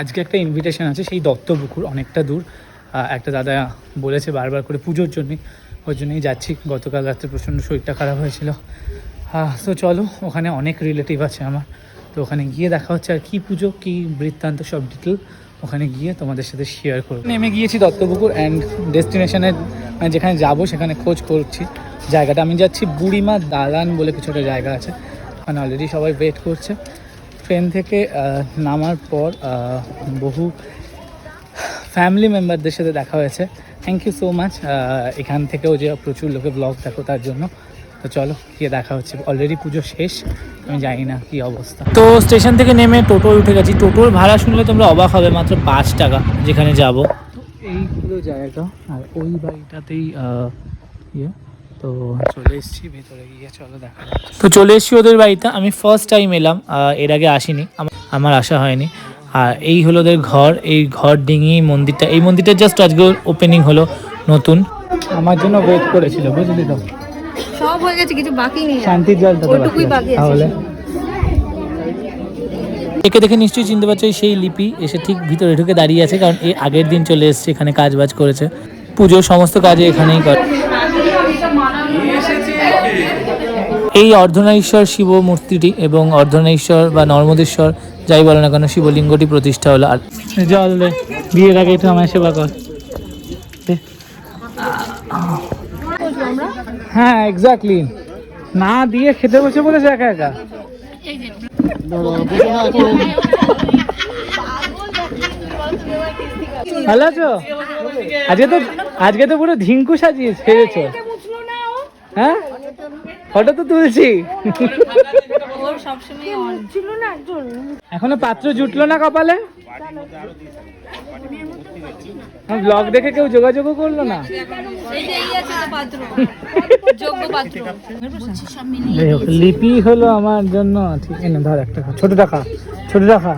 আজকে একটা ইনভিটেশন আছে, সেই দত্তপুকুর অনেকটা দূর। একটা দাদা বলেছে বারবার করে পুজোর জন্যই ওই জন্যই যাচ্ছি। গতকাল রাত্রে প্রচণ্ড শরীরটা খারাপ হয়েছিল। হ্যাঁ তো চলো, ওখানে অনেক রিলেটিভ আছে আমার। তো ওখানে গিয়ে দেখা হচ্ছে আর কী পুজো, কী বৃত্তান্ত, সব ডিটেল ওখানে গিয়ে তোমাদের সাথে শেয়ার করব। নেমে গিয়েছি দত্তপুকুর অ্যান্ড ডেস্টিনেশনের মানে যেখানে যাব সেখানে খোঁজ করছি। জায়গাটা আমি যাচ্ছি বুড়িমা দালান বলে কিছু একটা জায়গা আছে। ওখানে অলরেডি সবাই ওয়েট করছে। ট্রেন থেকে নামার পর বহু ফ্যামিলি মেম্বারদের সাথে দেখা হয়েছে। থ্যাংক ইউ সো মাচ এখান থেকেও যে প্রচুর লোকে ব্লগ দেখো তার জন্য। তো চলো, গিয়ে দেখা হচ্ছে। অলরেডি পুজো শেষ। আমি জানি না কি অবস্থা। তো স্টেশন থেকে নেমে টোটো উঠে গেছি। টোটোর ভাড়া শুনলে তোমরা অবাক হবে, মাত্র পাঁচ টাকা যেখানে যাব। এই হলো জায়গাটা আর ওই বাড়িটাতেই ইয়ে। তো চলে এসেছি ভেতরে গিয়ে চলো দেখা তো চলে এসেছি ওদের বাড়িতে। আমি ফার্স্ট টাইম এলাম এর আগে আসিনি আমার- আসা হয়নি। আর এই হলো ওদের ঘর এই ঘর ডিঙি মন্দিরটা। এই মন্দিরটা জাস্ট আজকে ওপেনিং হলো নতুন। আমার জন্য ওয়েট করেছিল বুঝলি তো? সব হয়ে গেছে কিছু বাকি নেই শান্তির জলটা তো বাকি আছে। তাহলে। একে দেখে নিশ্চয়ই চিনতে পারছ সেই লিপি এসে ঠিক ভিতরে ঢুকে দাঁড়িয়ে আছে কারণ এই আগের দিন চলে এসেছে এখানে কাজ বাজ করেছে। পুজোর সমস্ত কাজে এখানেই করে এই অর্ধনারীশ্বর শিব মূর্তিটি এবং অর্ধনারীশ্বর বা নর্মদেশ্বর যাই বলো না কেন শিবলিঙ্গটি প্রতিষ্ঠা হলো। আর জল দে বিয়ের আগে একটু আমার সেবা কর। হ্যাঁ এক্স্যাক্টলি না দিয়ে খেতে বসে বলেছে একা একা। ভালো আছো? আজকে তো আজকে তো পুরো ধিঙ্কু সাজিয়ে ছেড়েছো হ্যাঁ? ফটো তো তুলছি এখনও পাত্র জুটলো না কপালে ব্লগ দেখে কেউ যোগাযোগও করল না লিপি হলো আমার জন্য, ঠিক আছে ধর একটা। ছোট টাকা ছোট টাকা।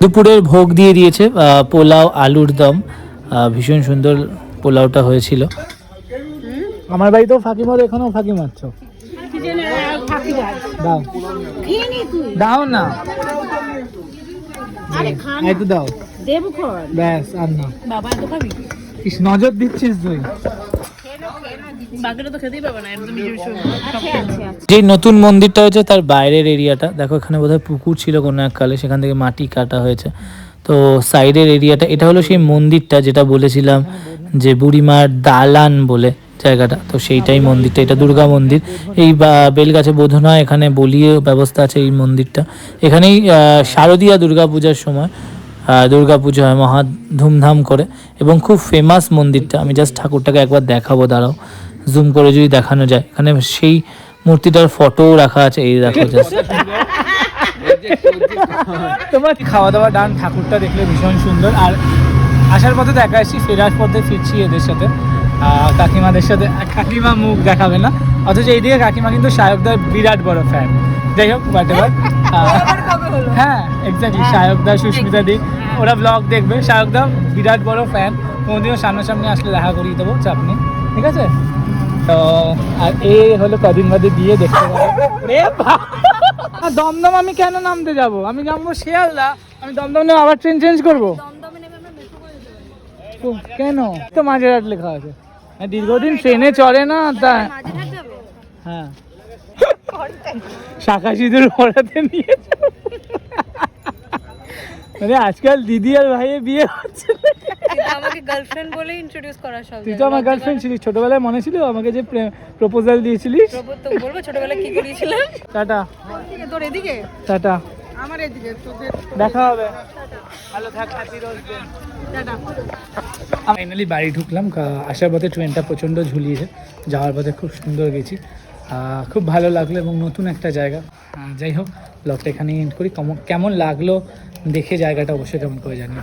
দুপুরের ভোগ দিয়ে দিয়েছে পোলাও আলুর দম ভীষণ সুন্দর পোলাওটা হয়েছিল আমার বাড়িতেও ফাঁকি মারো এখানেও ফাঁকি মারছো। দাও। দাও না। এই দাও। ব্যাস আর না। নজর দিচ্ছিস তুই। বাকিটা তো খেতেই পাবে না একদম যে নতুন মন্দিরটা হয়েছে তার বাইরের এরিয়াটা। দেখো এখানে বোধহয় পুকুর ছিল কোনো এক কালে সেখান থেকে মাটি কাটা হয়েছে। তো সাইডের এরিয়াটা এটা হলো সেই মন্দিরটা যেটা বলেছিলাম যে বুড়িমার দালান বলে। জায়গাটা। তো সেইটাই মন্দিরটা, এটা দুর্গা মন্দির। এই বেলগাছে বোধনা এখানে বলিয়ে ব্যবস্থা আছে এই মন্দিরটা। এখানেই শারদীয়া দুর্গা পূজার সময় দুর্গা পুজো হয়, মহা ধুমধাম করে। এবং খুব ফেমাস মন্দিরটা, আমি জাস্ট ঠাকুরটাকে একবার দেখাবো, দাঁড়াও। জুম করে যদি দেখানো যায়। এখানে সেই মূর্তিটার ফটো রাখা আছে, এই দেখো জাস্ট তোমার খাওয়া দাওয়া ডান? ঠাকুরটা দেখলে ভীষণ সুন্দর। আর আসার পথে দেখা এসেছি, ফেরার পথে ফিরছি এদের সাথে। কাকিমাদের সাথে কাকিমা মুখ দেখাবে না। অথচ এইদিকে কাকিমা কিন্তু শায়কদার বিরাট বড় ফ্যান যাই হোক বাট এবার হ্যাঁ এক্স্যাক্টলি শায়কদা সুস্মিতা দি ওরা ব্লগ দেখবে। শায়কদা বিরাট বড় ফ্যান কোনোদিনও সামনাসামনি আসলে দেখা করিয়ে দেবো চাপ নেই ঠিক আছে? তো আর এই হলো কদিন বাদে দিয়ে দেখতে দমদম আমি কেন নামতে যাব? আমি নামবো শিয়ালদা। আমি দমদম নেমে আবার ট্রেন চেঞ্জ করব কেন? তো মাঝেরহাট লেখা আছে দীর্ঘদিন ট্রেনে চলে না তা হ্যাঁ। শাখা সিঁদুর পড়াতে নিয়ে মানে আজকাল দিদি আর ভাইয়ের বিয়ে হচ্ছে আমাকে গার্লফ্রেন্ড বলে ইন্ট্রোডিউস করা সব তুই তো আমার গার্লফ্রেন্ড ছিলিস। ছোটবেলায় মনে ছিল আমাকে যে প্রপোজাল দিয়েছিলিস? প্রভু তো বলব ছোটবেলায় কি করিয়েছিলাম টাটা। তোর এদিকে? টাটা। আমার এদিকে তোদের দেখা হবে। ভালো থাক হ্যাপি রোজ ফাইনালি বাড়ি ঢুকলাম আসার পথে ট্রেনটা প্রচণ্ড ঝুলিয়েছে যাওয়ার পথে খুব সুন্দর গেছি। খুব ভালো লাগল এবং নতুন একটা জায়গা। যাই হোক ব্লগটা এখানে এন্ড করি। কেমন কেমন লাগল দেখে জায়গাটা অবশ্যই কেমন করে জানি